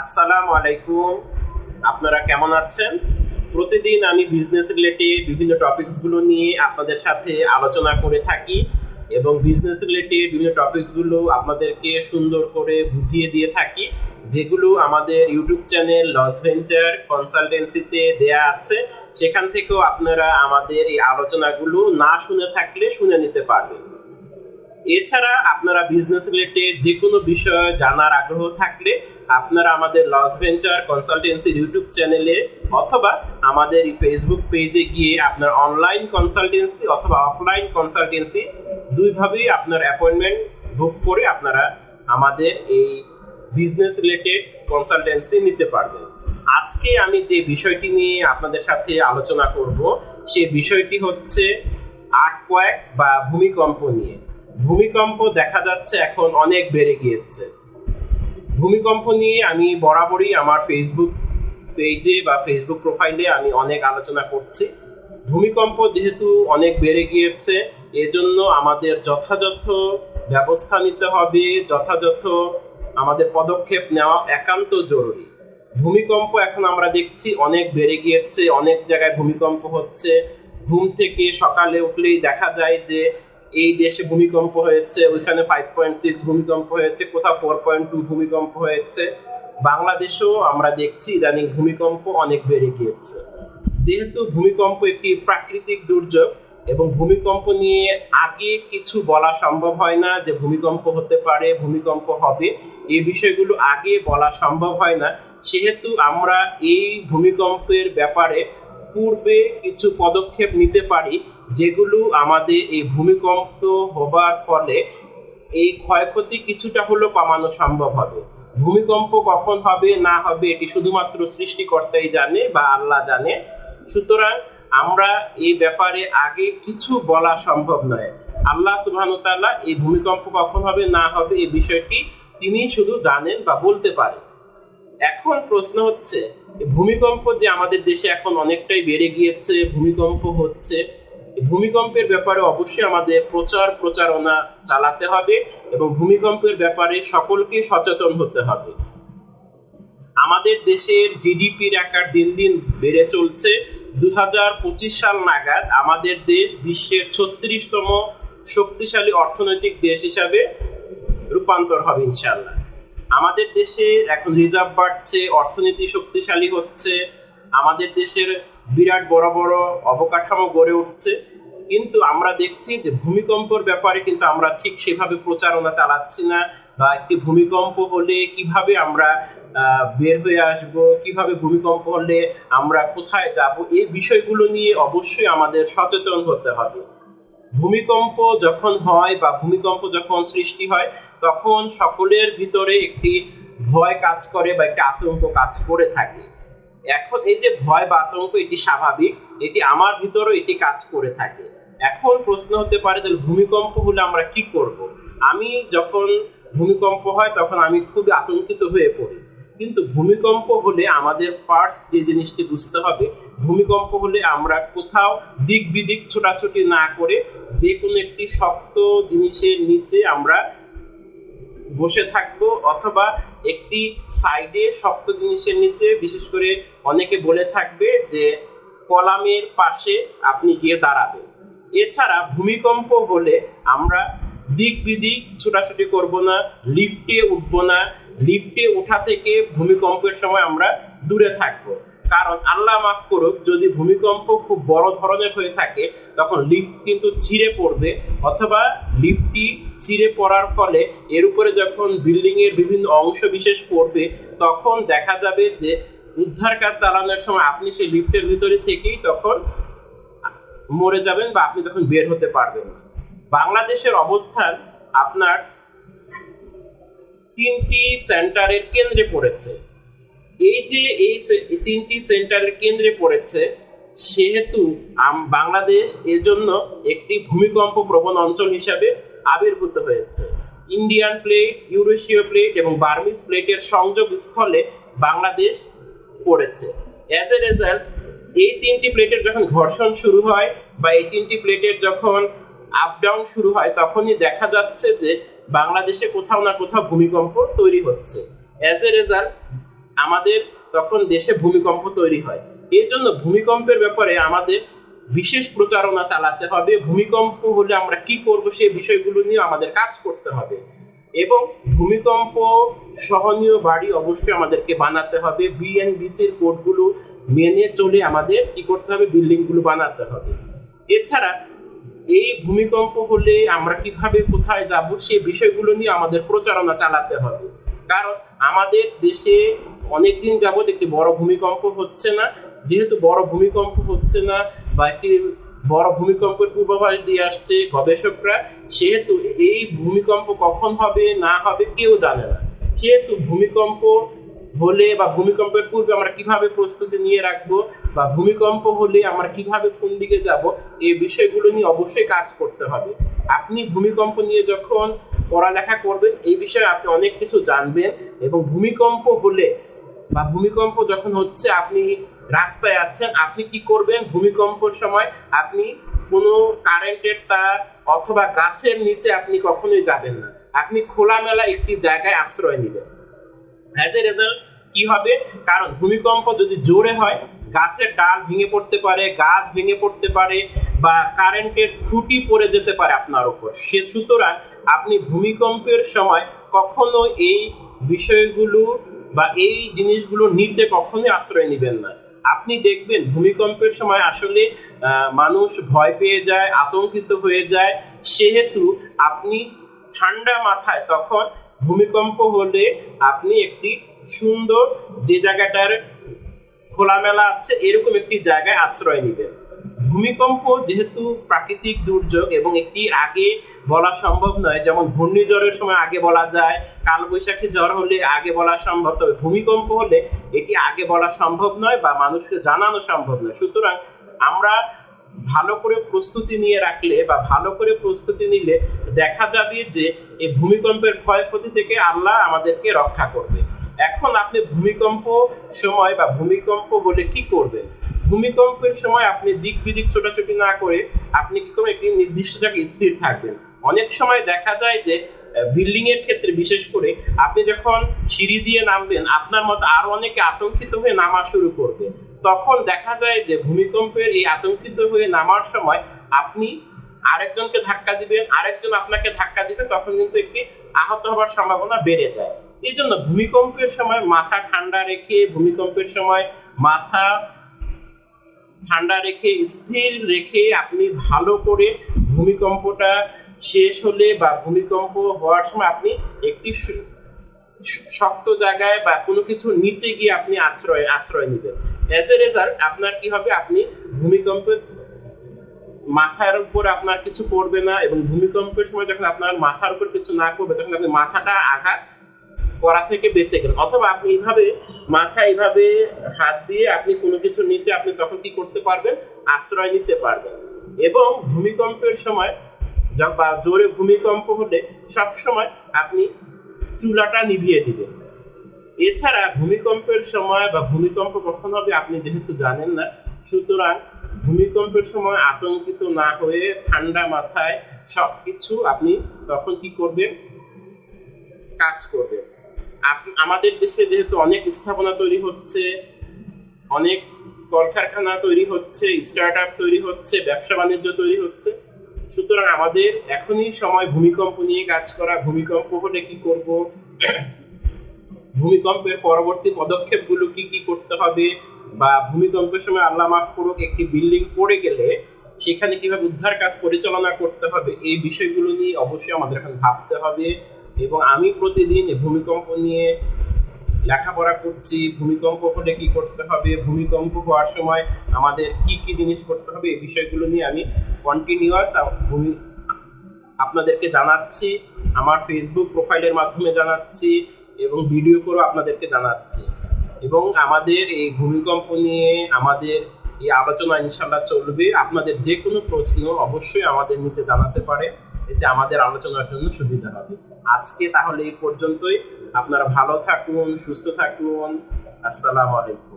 আসসালামু আলাইকুম আপনারা কেমন আছেন? প্রতিদিন আমি বিজনেস রিলেটেড বিভিন্ন টপিকসগুলো নিয়ে আপনাদের সাথে আলোচনা করে থাকি এবং বিজনেস রিলেটেড বিভিন্ন টপিকসগুলো আপনাদেরকে সুন্দর করে বুঝিয়ে দিয়ে থাকি, যেগুলো আমাদের ইউটিউব চ্যানেল লস ভেঞ্চার কনসালটেন্সিতে দেয়া আছে। সেখান থেকেও আপনারা আমাদের এই আলোচনাগুলো না শুনে থাকলে শুনে নিতে পারবেন। এছাড়া আপনারা বিজনেস রিলেটেড যে কোনো বিষয়ে জানার আগ্রহ থাকলে আপনারা আমাদের লস ভেঞ্চার কনসালটেন্সি ইউটিউব চ্যানেলে অথবা আমাদের ফেসবুক পেজে গিয়ে আপনার অনলাইন কনসালটেন্সি অথবা অফলাইন কনসালটেন্সি দুইভাবেই আপনার অ্যাপয়েন্টমেন্ট বুক করে আপনারা আমাদের এই বিজনেস রিলেটেড কনসালটেন্সি নিতে পারবেন। আজকে আমি যে বিষয়টি নিয়ে আপনাদের সাথে আলোচনা করব, সে বিষয়টি হচ্ছে আর্টকোয়াক বা ভূমিকম্প নিয়ে। ভূমিকম্প দেখা যাচ্ছে এখন অনেক বেড়ে গিয়েছে। ভূমিকম্প নিয়ে আমি বরাবরই আমার ফেসবুক পেজে বা ফেসবুক প্রোফাইলে আমি অনেক আলোচনা করছি। ভূমিকম্প যেহেতু অনেক বেড়ে গিয়েছে, এজন্য আমাদের যথাযথ ব্যবস্থা নিতে হবে, যথাযথ আমাদের পদক্ষেপ নেওয়া একান্ত জরুরি। ভূমিকম্প এখন আমরা দেখছি অনেক বেড়ে গিয়েছে, অনেক জায়গায় ভূমিকম্প হচ্ছে। ঘুম থেকে সকালে উঠলেই দেখা যায় যে এই দেশে ভূমিকম্প হয়েছে, ওইখানে ফাইভ পয়েন্ট সিক্স ভূমিকম্প হয়েছে, কোথাও ফোর পয়েন্ট টু ভূমিকম্প হয়েছে। বাংলাদেশেও আমরা দেখছি ইদানিং ভূমিকম্প অনেক বেড়ে গিয়েছে। যেহেতু ভূমিকম্প একটি প্রাকৃতিক দুর্যোগ এবং ভূমিকম্প নিয়ে আগে কিছু বলা সম্ভব হয় না যে ভূমিকম্প হতে পারে, ভূমিকম্প হবে, এই বিষয়গুলো আগে বলা সম্ভব হয় না। সেহেতু আমরা এই ভূমিকম্পের ব্যাপারে পূর্বে কিছু পদক্ষেপ নিতে পারি যেগুলো আমাদের এই ভূমিকম্প হবার ফলে এই ক্ষয়ক্ষতি কিছুটা হলেও কমানো সম্ভব হবে। ভূমিকম্প কখন হবে, না হবে, এটি শুধুমাত্র সৃষ্টিকর্তাই জানে বা আল্লাহ জানে। সুতরাং আমরা এই ব্যাপারে আগে কিছু বলা সম্ভব নয়। আল্লাহ সুবহানুতাল্লাহ এই ভূমিকম্প কখন হবে, না হবে এই বিষয়টি তিনি শুধু জানেন বা বলতে পারেন এখন প্রশ্ন হচ্ছে, ভূমিকম্প যে আমাদের দেশে এখন অনেকটাই বেড়ে গিয়েছে, ভূমিকম্প হচ্ছে ভূমিকম্পের ব্যাপারে অবশ্যই আমাদের প্রচার প্রচারণা চালাতে হবে এবং ভূমিকম্পের ব্যাপারে সকলকে সচেতন হতে হবে। আমাদের দেশের জিডিপির আকার দিন দিন বেড়ে চলছে। দু হাজার পঁচিশ সাল নাগাদ আমাদের দেশ বিশ্বের ছত্রিশতম শক্তিশালী অর্থনৈতিক দেশ হিসাবে রূপান্তর হবে ইনশাল্লাহ আমাদের দেশে এখন রিজার্ভ বাড়ছে, অর্থনীতি শক্তিশালী হচ্ছে আমাদের দেশের বিরাট বড় বড় অবকাঠামো গড়ে উঠছে। কিন্তু আমরা দেখছি যে ভূমিকম্পর ব্যাপারে কিন্তু আমরা ঠিক সেভাবে প্রচারণা চালাচ্ছি না বা একটি ভূমিকম্প হলে কীভাবে আমরা বের হয়ে আসব, কীভাবে ভূমিকম্প হলে আমরা কোথায় যাব এই বিষয়গুলো নিয়ে অবশ্যই আমাদের সচেতন হতে হবে। ভূমিকম্প যখন হয় বা ভূমিকম্প যখন সৃষ্টি হয়, তখন সকলের ভিতরে একটি ভয় কাজ করে বা একটি আতঙ্ক কাজ করে থাকে। এখন এই যে ভয় বা আতঙ্ক, এটি স্বাভাবিক। এটি আমার ভিতরেও এটি কাজ করে থাকে। এখন প্রশ্ন হতে পারে যে ভূমিকম্প হলে আমরা কি করব? আমি যখন ভূমিকম্প হয়, তখন আমি খুব আতঙ্কিত হয়ে পড়ি। কিন্তু ভূমিকম্প হলে আমাদের ফার্স্ট যে জিনিসটি বুঝতে হবে, ভূমিকম্প হলে আমরা কোথাও দিক বিদিক ছোটাছুটি না করে যে কোনো একটি শক্ত জিনিসের নিচে আমরা বসে থাকব অথবা একটি সাইডে শক্ত জিনিসের নিচে, বিশেষ করে অনেকে বলে থাকবে যে কলামের পাশে আপনি গিয়ে দাঁড়াবেন। এছাড়া ভূমিকম্প হলে আমরা দিক বিদিক ছোটাছুটি করব না লিফটে উঠবো না। লিফটে ওঠা থেকে ভূমিকম্পের সময় আমরা দূরে থাকব। কারণ আল্লাহ মাফ করুক, যদি ভূমিকম্প খুব বড় ধরনের হয়ে থাকে, তখন লিফট কিন্তু ছিঁড়ে পড়বে অথবা লিফটটি ছিঁড়ে পড়ার ফলে এর উপরে যখন বিল্ডিং এর বিভিন্ন অংশ বিশেষ পড়বে, তখন দেখা যাবে যে উদ্ধার কাজ চালানোর সময় আপনি সেই লিফটের ভিতরে থেকেই তখন মরে যাবেন বা আপনি তখন বের হতে পারবেন বাংলাদেশের অবস্থান আপনার তিনটি সেন্টারের কেন্দ্রে পড়েছে। এই যে এই তিনটি সেন্টারের কেন্দ্রে পড়েছে, সেহেতু বাংলাদেশ এজন্য একটি ভূমিকম্প প্রবণ অঞ্চল হিসাবে আবির্ভূত হয়েছে। ইন্ডিয়ান প্লেট, ইউরেশীয় প্লেট এবং বার্মিস প্লেটের সংযোগ স্থলে বাংলাদেশ পড়েছে। অ্যাজ এ রেজাল্ট এই তিনটি প্লেটের যখন ঘর্ষণ শুরু হয় বা এই তিনটি প্লেটের যখন আপ ডাউন শুরু হয়, তখনই দেখা যাচ্ছে যে বাংলাদেশে কোথাও না কোথাও ভূমিকম্প তৈরি হচ্ছে। অ্যাজ এ রেজাল্ট আমাদের তখন দেশে ভূমিকম্প তৈরি হয়। এই জন্য ভূমিকম্পের ব্যাপারে আমাদের বিশেষ প্রচারণা চালাতে হবে। ভূমিকম্প হলে আমরা কি করব সেই বিষয়গুলো নিয়ে আমাদের কাজ করতে হবে। এবং ভূমিকম্প সহনীয় বাড়ি অবশ্যই আমাদেরকে বানাতে হবে। বিএনবিসির কোডগুলো মেনে চলে আমাদের কি করতে হবে? বিল্ডিংগুলো বানাতে হবে। এছাড়া এই ভূমিকম্প হলে আমরা কীভাবে কোথায় যাব সে বিষয়গুলো নিয়ে আমাদের প্রচারণা চালাতে হবে। কারণ আমাদের দেশে অনেকদিন যাবত একটি বড় ভূমিকম্প হচ্ছে না। যেহেতু বড় ভূমিকম্প হচ্ছে না বা একটি বড় ভূমিকম্পের পূর্বাভাস দিয়ে আসছে গবেষকরা, সেহেতু এই ভূমিকম্প কখন হবে, না হবে কেউ জানে না। সেহেতু ভূমিকম্প হলে বা ভূমিকম্পের পূর্বে আমরা কীভাবে প্রস্তুতি নিয়ে রাখব বা ভূমিকম্প হলে আমরা কীভাবে কোন দিকে যাব এই বিষয়গুলো নিয়ে অবশ্যই কাজ করতে হবে। আপনি ভূমিকম্প নিয়ে যখন পড়ালেখা করবেন, এই বিষয়ে আপনি অনেক কিছু জানবেন এবং ভূমিকম্প হলে বা ভূমিকম্প যখন হচ্ছে, আপনি রাস্তায় আছেন, আপনি কি করবেন? ভূমিকম্পের সময় আপনি কোনো কারেন্টের তার অথবা গাছের নিচে আপনি কখনোই যাবেন না। আপনি খোলামেলা একটি জায়গায় আশ্রয় নেবেন। অ্যাজ এ রেজাল্ট কি হবে? কারণ ভূমিকম্প যদি জোরে হয়, গাছের ডাল ভেঙে পড়তে পারে, গাছ ভেঙে পড়তে পারে বা কারেন্টের খুঁটি পড়ে যেতে পারে আপনার উপর। সে সুতরাং আপনি ভূমিকম্পের সময় কখনো এই বিষয়গুলো বা এই জিনিসগুলো নিতে কখনোই আশ্রয় নেবেন না। আপনি দেখবেন ভূমিকম্পের সময় আসলে মানুষ ভয় পেয়ে যায়, আতঙ্কিত হয়ে যায়। সেহেতু আপনি ঠান্ডা মাথায় তখন ভূমিকম্প হলে আপনি একটি সুন্দর যে জায়গাটার খোলামেলা আছে, এরকম একটি জায়গায় আশ্রয় নেবেন। ভূমিকম্প যেহেতু প্রাকৃতিক দুর্যোগ এবং একটি আগে বলা সম্ভব নয়। যেমন ঘূর্ণিঝড়ের সময় আগে বলা যায়, কালবৈশাখী ঝড় হলে আগে বলা সম্ভব, তবে ভূমিকম্প হলে এটি আগে বলা সম্ভব নয় বা মানুষকে জানানো সম্ভব নয়। সুতরাং আমরা ভালো করে প্রস্তুতি নিয়ে রাখলে বা ভালো করে প্রস্তুতি নিলে দেখা যাবে যে এই ভূমিকম্পের ক্ষয়ক্ষতি থেকে আল্লাহ আমাদেরকে রক্ষা করবে। এখন আপনি ভূমিকম্প সময় বা ভূমিকম্প বলে কি করবেন? ভূমিকম্পের সময় আপনি দিক বিদিক ছোটাছুটি না করে আপনি কি করবেন একটি নির্দিষ্ট জায়গায় স্থির থাকবেন? অনেক সময় দেখা যায় যে বিল্ডিং এর ক্ষেত্রে বিশেষ করে আপনি যখন সিঁড়ি দিয়ে নামবেন, আপনার মতো আরও অনেকে আতঙ্কিত হয়ে নামা শুরু করবে। তখন দেখা যায় যে, ভূমিকম্পের এই আতঙ্কিত হয়ে নামার সময় আপনি আরেকজনকে ধাক্কা দিবেন, আরেকজন আপনাকে ধাক্কা দিবে, তখন কিন্তু একটি আহত হওয়ার সম্ভাবনা বেড়ে যায়। এই জন্য ভূমিকম্পের সময় মাথা ঠান্ডা রেখে, ভূমিকম্পের সময় মাথা ঠান্ডা রেখে, স্থির রেখে আপনি ভালো করে ভূমিকম্পটা শেষ হলে বা ভূমিকম্প হওয়ার সময় আপনি একটি শক্ত জায়গায় বা কোনো কিছু নিচে গিয়ে আপনি আশ্রয় আশ্রয় নেবেন। অ্যাজ এ রেজাল্ট আপনার কি হবে? আপনি ভূমিকম্পের মাথার উপর আপনার কিছু পড়বে না এবং ভূমিকম্পের সময় যখন আপনার মাথার উপর কিছু না করবে তখন আপনি মাথাটা আঘাত করা থেকে বেঁচে গেলেন। অথবা আপনি এইভাবে মাথা এইভাবে হাত দিয়ে আপনি কোনো কিছু নিচে আপনি তখন কি করতে পারবেন? আশ্রয় নিতে পারবেন। এবং ভূমিকম্পের সময় বা জোরে ভূমিকম্প হলে সব সময় আপনি চুলাটা নিভিয়ে দিবেন। এছাড়া ভূমিকম্পের সময় বা ভূমিকম্প কখন হবে আপনি যেহেতু জানেন না, সুতরাং ভূমিকম্পের সময় আতঙ্কিত না হয়ে ঠান্ডা মাথায় সব কিছু আপনি তখন কি করবেন? কাজ করবেন। আমাদের দেশে যেহেতু অনেক স্থাপনা তৈরি হচ্ছে, অনেক কলকারখানা তৈরি হচ্ছে স্টার্ট আপ তৈরি হচ্ছে, ব্যবসা বাণিজ্য তৈরি হচ্ছে, সুতরাং আমাদের এখনই সময় ভূমিকম্প নিয়ে কাজ করা, ভূমিকম্প হলে কি করব? ভূমিকম্পের পরবর্তী পদক্ষেপগুলো কি কি করতে হবে? বা ভূমিকম্পের সময় আল্লাহ মাফ করুক, একটি বিল্ডিং পড়ে গেলে সেখানে কীভাবে উদ্ধার কাজ পরিচালনা করতে হবে? এই বিষয়গুলো নিয়ে অবশ্যই আমাদের এখন ভাবতে হবে। এবং আমি প্রতিদিন ভূমিকম্প নিয়ে লেখাপড়া করছি, ভূমিকম্প হলে কি করতে হবে, ভূমিকম্প হওয়ার সময় আমাদের কি কি জিনিস করতে হবে, এই বিষয়গুলো নিয়ে আমি কন্টিনিউয়াস ভূমি আপনাদেরকে জানাচ্ছি, আমার ফেসবুক প্রোফাইলের মাধ্যমে জানাচ্ছি এবং ভিডিও করেও আপনাদেরকে জানাচ্ছি। এবং আমাদের এই ভূমিকম্প নিয়ে আমাদের এই আলোচনা ইনশাল্লাহ চলবে। আপনাদের যে কোনো প্রশ্ন অবশ্যই আমাদের নিচে জানাতে পারে। এতে আমাদের আলোচনার জন্য সুবিধা হবে। আজকে তাহলে এই পর্যন্তই। আপনারা ভালো থাকুন সুস্থ থাকুন। আসসালামু আলাইকুম।